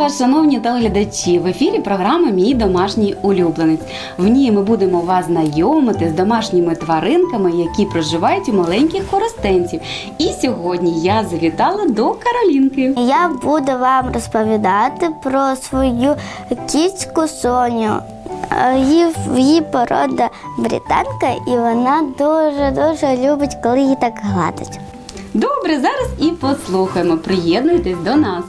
Вас, шановні телеглядачі! В ефірі програма Мій домашній улюбленець. В ній ми будемо вас знайомити з домашніми тваринками, які проживають у маленьких коростенців. І сьогодні я завітала до Каролінки. Я буду вам розповідати про свою кіцьку Соню. Е, Її, її порода британка, і вона дуже-дуже любить, коли її так гладять. Добре, зараз і послухаємо. Приєднуйтесь до нас.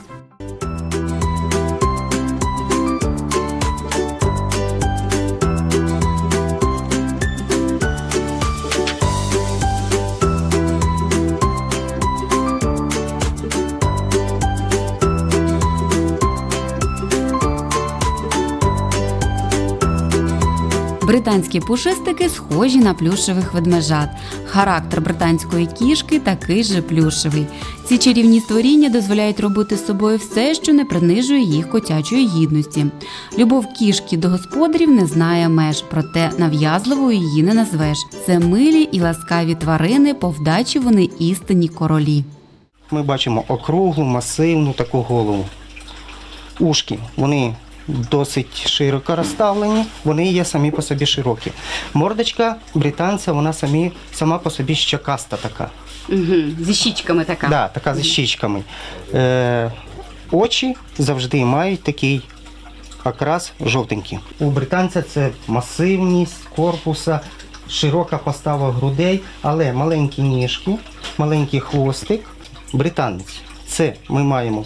Британські пушистики схожі на плюшевих ведмежат. Характер британської кішки такий же плюшевий. Ці чарівні створіння дозволяють робити з собою все, що не принижує їх котячої гідності. Любов кішки до господарів не знає меж, проте нав'язливою її не назвеш. Це милі і ласкаві тварини, по вдачі вони істинні королі. Ми бачимо округлу, масивну таку голову. Ушки, вони досить широко розставлені, вони є самі по собі широкі. Мордочка британця, вона самі, сама по собі щокаста така. Угу. Зі щічками така. Да, така зі щічками. Е, очі завжди мають такий окрас жовтенький. У британця це масивність корпуса, широка постава грудей, але маленькі ніжки, маленький хвостик. Британець. Це ми маємо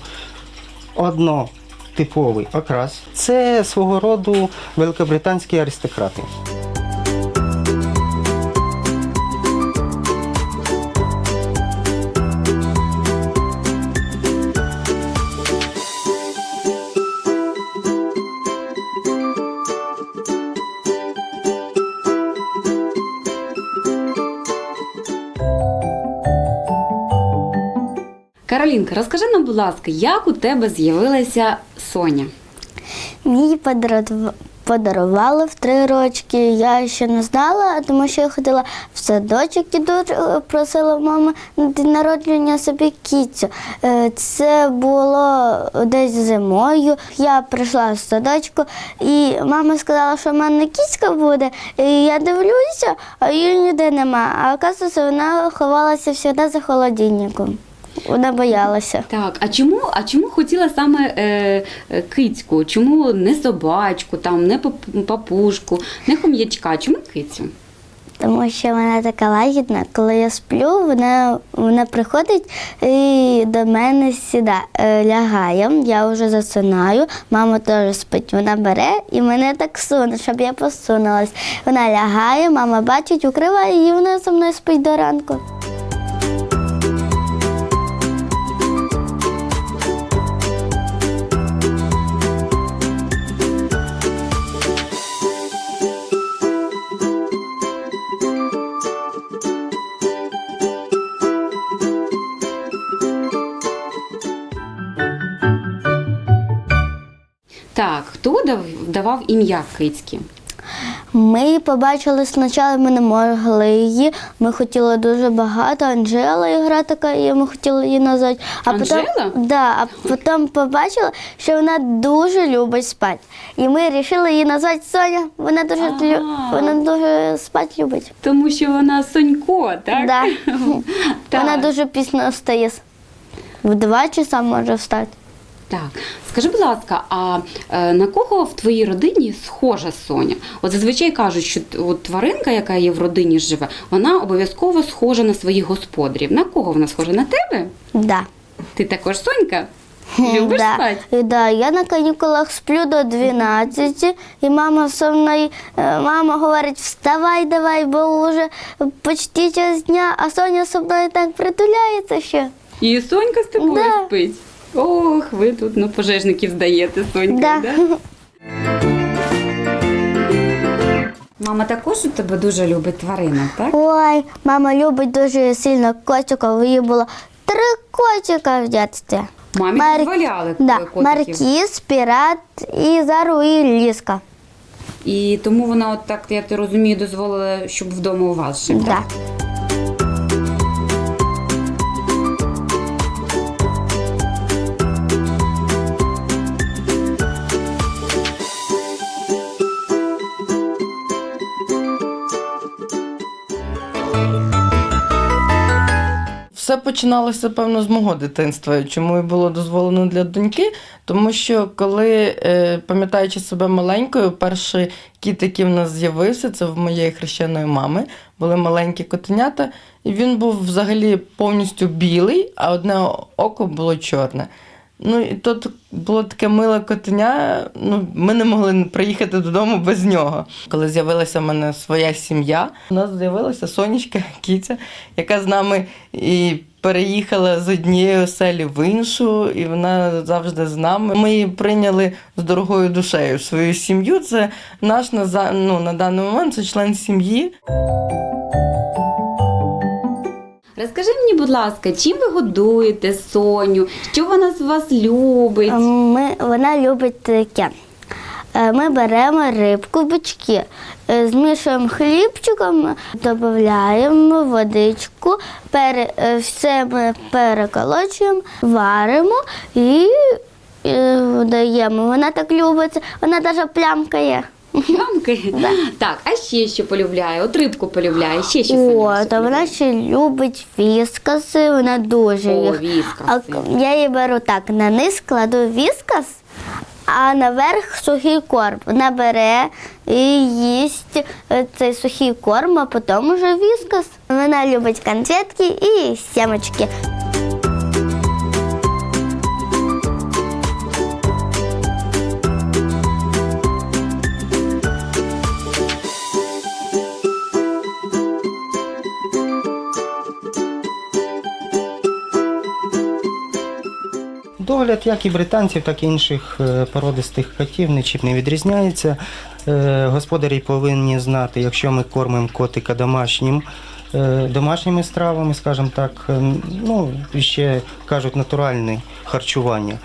однотиповий окрас. Це свого роду великобританські аристократи. Каролінка, розкажи нам, будь ласка, як у тебе з'явилася Соня? Мені подару- подарували в три рочки. Я ще не знала, тому що я ходила в садочок і дуже просила мами на день народження собі кіцю. Е, Це було десь зимою. Я прийшла з садочку, і мама сказала, що в мене кіцька буде. І я дивлюся, а її ніде нема. А оказується, вона ховалася завжди за холодильником. Вона боялася. Так, а чому, а чому хотіла саме е, е, кицьку? Чому не собачку, там, не пап- папушку, не хом'ячка? Чому кицю? Тому що вона така лагідна. Коли я сплю, вона, вона приходить і до мене сіда, е, лягає. Я вже засинаю, мама теж спить. Вона бере і мене так суне, щоб я посунулась. Вона лягає, мама бачить, укриває і вона зі мною спить до ранку. Давав ім'я кицьки? Ми побачили спочатку, ми не могли її. Ми хотіли дуже багато. Анжела ігра така, і ми хотіли її назвати. А Анжела? Потім, да, а потім побачили, що вона дуже любить спати. І ми вирішили її назвати Соня. Вона дуже, лю- вона дуже спати любить. Тому що вона Сонько, так? Да. так. Вона дуже пізно встає. В два часа може встати. Так, скажи, будь ласка, а е, на кого в твоїй родині схожа Соня? От зазвичай кажуть, що от тваринка, яка є в родині живе, вона обов'язково схожа на своїх господарів. На кого вона схожа? На тебе? Да. Ти також Сонька? Любиш да. спати? Да, я на канікулах сплю до 12, і мама со мною, е, мама говорить, вставай давай, бо вже почти час дня, а Соня со мною так притуляється ще. І Сонька з тобою Да. спить. Ох, ви тут на пожежників здаєте, Сонька. Да. Да? Мама також у тебе дуже любить тваринок, так? Ой, мама любить дуже сильно котиків, її було три котика в дитинстві. Мамі Мар- дозволяли да, котиків. Маркіз, пірат і Зару, і Ліска. І тому вона, от так, я ти розумію, дозволила, щоб вдома у вас жив. Да. Починалося, певно, з мого дитинства. Чому і було дозволено для доньки? Тому що коли, е, пам'ятаючи себе маленькою, перший кіт, який в нас з'явився, це в моєї хрещеної мами, були маленькі котенята, і він був взагалі повністю білий, а одне око було чорне. Ну і тут було таке миле котеня. Ну, ми не могли приїхати додому без нього. Коли з'явилася в мене своя сім'я, у нас з'явилася сонечка кіця, яка з нами і переїхала з однієї оселі в іншу, і вона завжди з нами. Ми її прийняли з дорогою душею свою сім'ю. Це наш на ну, на даний момент це член сім'ї. Розкажи мені, будь ласка, чим ви годуєте Соню? Що вона з вас любить? Ми, вона любить таке. Е, Ми беремо рибку, бички, е, змішуємо хлібчиком, додаємо водичку, пере, е, все ми переколочуємо, варимо і даємо. Вона так любить, вона навіть плямкає. Плямки? Так, а ще що полюбляє? От рибку полюбляє, ще що О, то вона ще любить віскаси, вона дуже О, їх. віскаси. А я її беру так, на низ кладу віскас, а наверх сухий корм. Вона бере і їсть е, цей сухий корм, а потім уже віскас. Вона любить конфетки і сімочки. Догляд як і британців, так і інших е, породистих котів нічим не відрізняється. Е, Господарі повинні знати, якщо ми кормимо котика домашнім, е, домашніми стравами, скажімо так, ну, ще кажуть, натуральне харчування.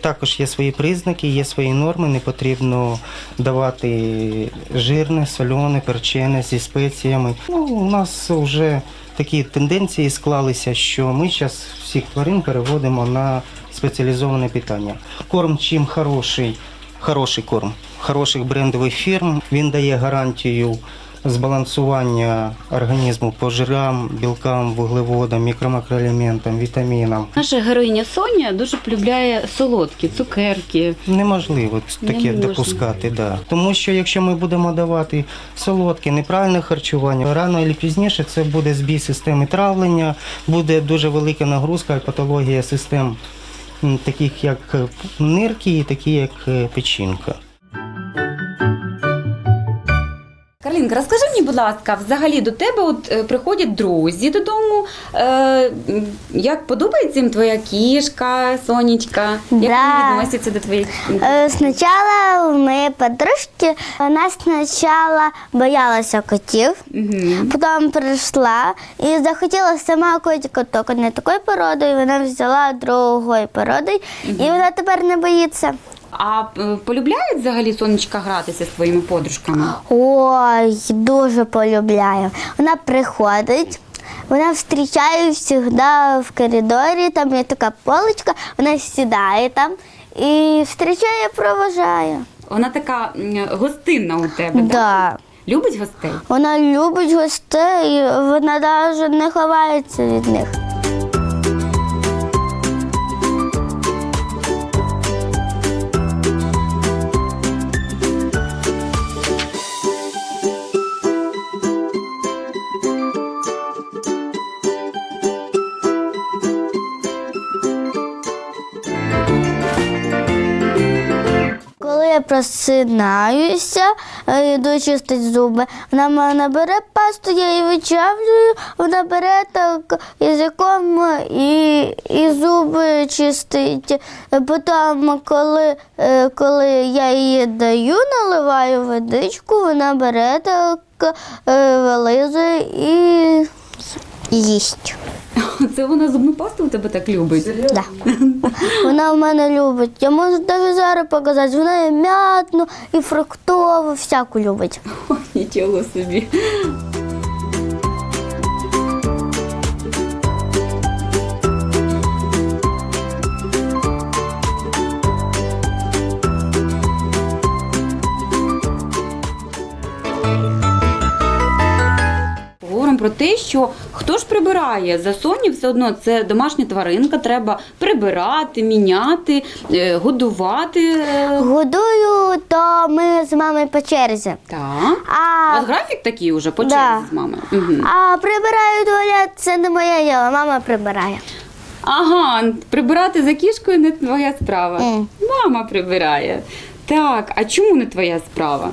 Також є свої признаки, є свої норми, не потрібно давати жирне, солене, перчене зі спеціями. Ну, у нас вже такі тенденції склалися, що ми зараз всіх тварин переводимо на спеціалізоване питання. Корм чим хороший, хороший корм, хороших брендових фірм. Він дає гарантію збалансування організму по жирам, білкам, вуглеводам, мікро-макроелементам, вітамінам. Наша героїня Соня дуже полюбляє солодкі, цукерки. Неможливо таке Неможливо. допускати, да. Тому що якщо ми будемо давати солодке, неправильне харчування, рано або пізніше це буде збій системи травлення, буде дуже велика нагрузка і патологія систем, таких як е, нирки і такі як е, печінка. Карлінка, розкажи мені, будь ласка, взагалі до тебе от е, приходять друзі додому. Е, як подобається їм твоя кішка, сонечка? Як Да. вони відносяться до твоєї? Е, Спочатку ми подружки, вона спочатку боялася котів. Угу. Потім прийшла і захотіла сама котика, тільки не такої породи, і вона взяла другої породи, і вона тепер не боїться. А е, полюбляє взагалі сонечка гратися з твоїми подружками? Ой, дуже полюбляю. Вона приходить. Вона зустрічає завжди в коридорі, там є така поличка, вона сідає там і зустрічає, проважає. Вона така гостинна у тебе, так? Да. Любить гостей? Вона любить гостей, вона навіть не ховається від них. Я просинаюся, е, йду чистити зуби, вона мене бере пасту, я її вичавлюю, вона бере так язиком і, і зуби чистить. Е, Потім, коли, е, коли я її даю, наливаю водичку, вона бере так, е, вилизує і їсть. Це вона зубну пасту у тебе так любить? Да. Вона в мене любить. Я можу навіть зараз показати. Вона і м'ятну, і фруктову, всяку любить. О, нічого собі. Говоримо про те, що хто ж прибирає? За Соні все одно це домашня тваринка, треба прибирати, міняти, е, годувати. Годую, то ми з мамою по черзі. Так. У А, вас графік такий уже по черзі Да. з мамою? Угу. а прибираю туалет, це не моє діло, мама прибирає. Ага, прибирати за кішкою не твоя справа. М. Мама прибирає. Так, а чому не твоя справа?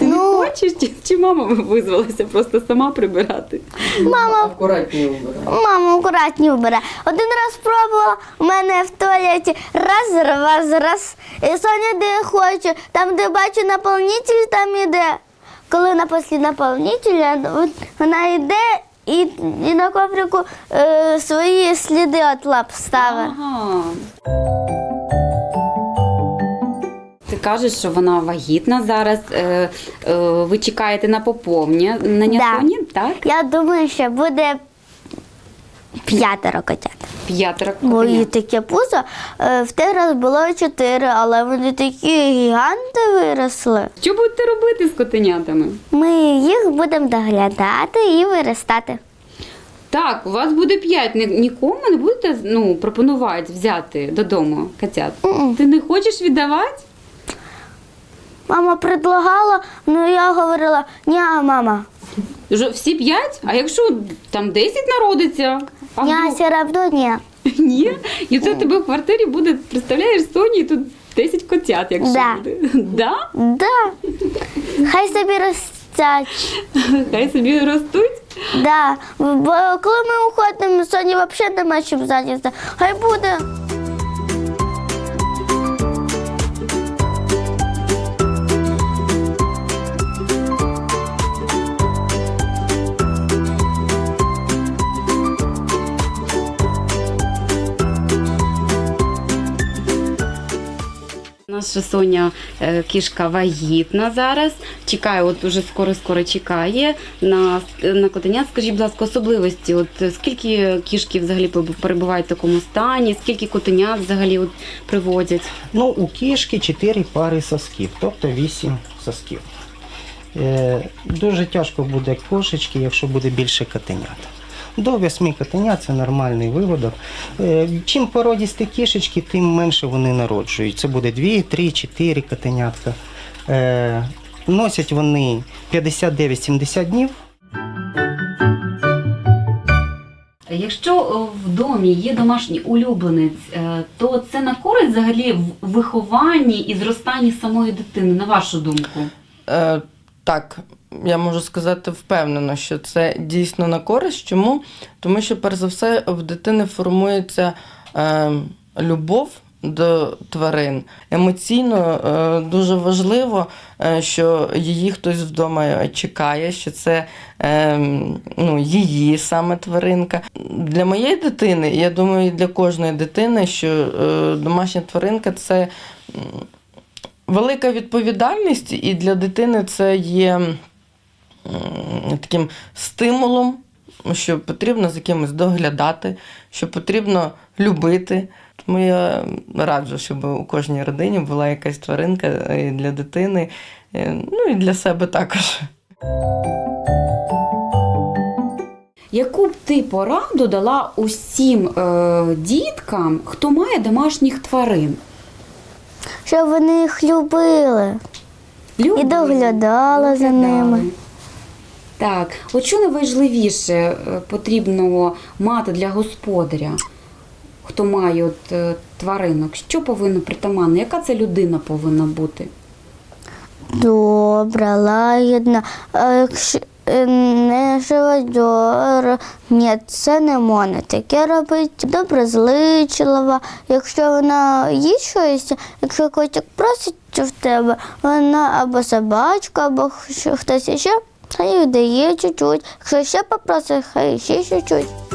Ти не Ну- хочеш, чи, чи мама визвалася просто сама прибирати? Мама Акуратні убирай. Мама акуратні вбере. Один раз пробувала у мене в туалеті раз, раз, раз. І Соня де хоче, там, де бачу наповнитель, там іде. Коли на після наповнителя, вона йде і, і на коврику е, свої сліди від лап ставить. Ага. Ти кажеш, що вона вагітна зараз. Е, е, ви чекаєте на поповнення на Соні, так? Я думаю, що буде п'ятеро котят. П'ятеро Бо її котенят. таке пузо. Е, в той раз було чотири, але вони такі гіганти виросли. Що будете робити з котенятами? Ми їх будемо доглядати і виростати. Так, у вас буде п'ять. Ні- Нікому не будете ну, пропонувати взяти додому котят? Мгм. Ти не хочеш віддавати? Мама предлагала, ну я говорила, ні, мама, Вже всі п'ять? А якщо там 10 народиться? А ні, вдруг? все одно ні. Ні. І це в тебе в квартирі буде, представляєш, Соні, тут 10 котят, якщо Да. буде. Да? Да. Хай собі ростять. Хай собі ростуть. Да. Бо коли ми уходимо, Соні взагалі нема чим зайнятися. Хай буде. Наша Соня е, кішка вагітна зараз. Чекає, от уже скоро-скоро чекає на, на котенят. Скажіть, будь ласка, особливості. От скільки кішки взагалі перебувають в такому стані, скільки котенят взагалі от приводять? Ну, у кішки 4 пари сосків, тобто 8 сосків. Е, дуже тяжко буде кошечки, якщо буде більше котенят. До 8 котенят це нормальний виводок. Е, чим породісті кішечки, тим менше вони народжують. Це буде 2, 3, 4 котенятка. Носять вони 59-70 днів. Якщо е, в домі є домашній улюбленець, е, то це на користь взагалі в вихованні і зростанні самої дитини, на вашу думку? Е, так, я можу сказати впевнено, що це дійсно на користь. Чому? Тому що, перш за все, в дитини формується е, любов до тварин. Емоційно е, дуже важливо, е, що її хтось вдома чекає, що це е, ну, її саме тваринка. Для моєї дитини, я думаю, і для кожної дитини, що домашня тваринка це. велика відповідальність, і для дитини це є таким стимулом, що потрібно за кимось доглядати, що потрібно любити. Тому я раджу, щоб у кожній родині була якась тваринка і для дитини, е, ну і для себе також. Яку б ти пораду дала усім е, діткам, хто має домашніх тварин? Щоб вони їх любили. Любили, І доглядала за ними. Так, от що найважливіше е, потрібно мати для господаря, хто має от, е, тваринок? Що повинно притаманно? Яка це людина повинна бути? Добра, лагідна. А якщо е, не живодьор, ні, це не можна таке робити. Доброзичлива. Якщо вона їсть щось, якщо котик просить в тебе, вона або собачка, або хтось ще, хай дає чуть-чуть. Якщо ще попросить, хай ще чуть-чуть.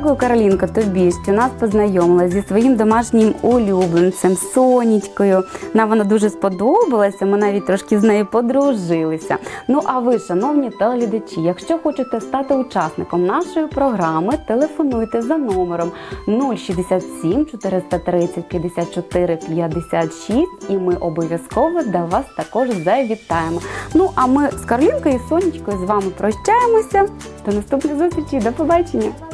Дякую. Каролінка, тобі, що нас познайомила зі своїм домашнім улюбленцем, сонечкою. Нам вона дуже сподобалася. Ми навіть трошки з нею подружилися. Ну а ви, шановні телеглядачі, якщо хочете стати учасником нашої програми, телефонуйте за номером 067 430 54 56 і ми обов'язково до вас також завітаємо. Ну а ми з Карлінкою і Сонечкою з вами прощаємося. До наступних зустрічей. До побачення.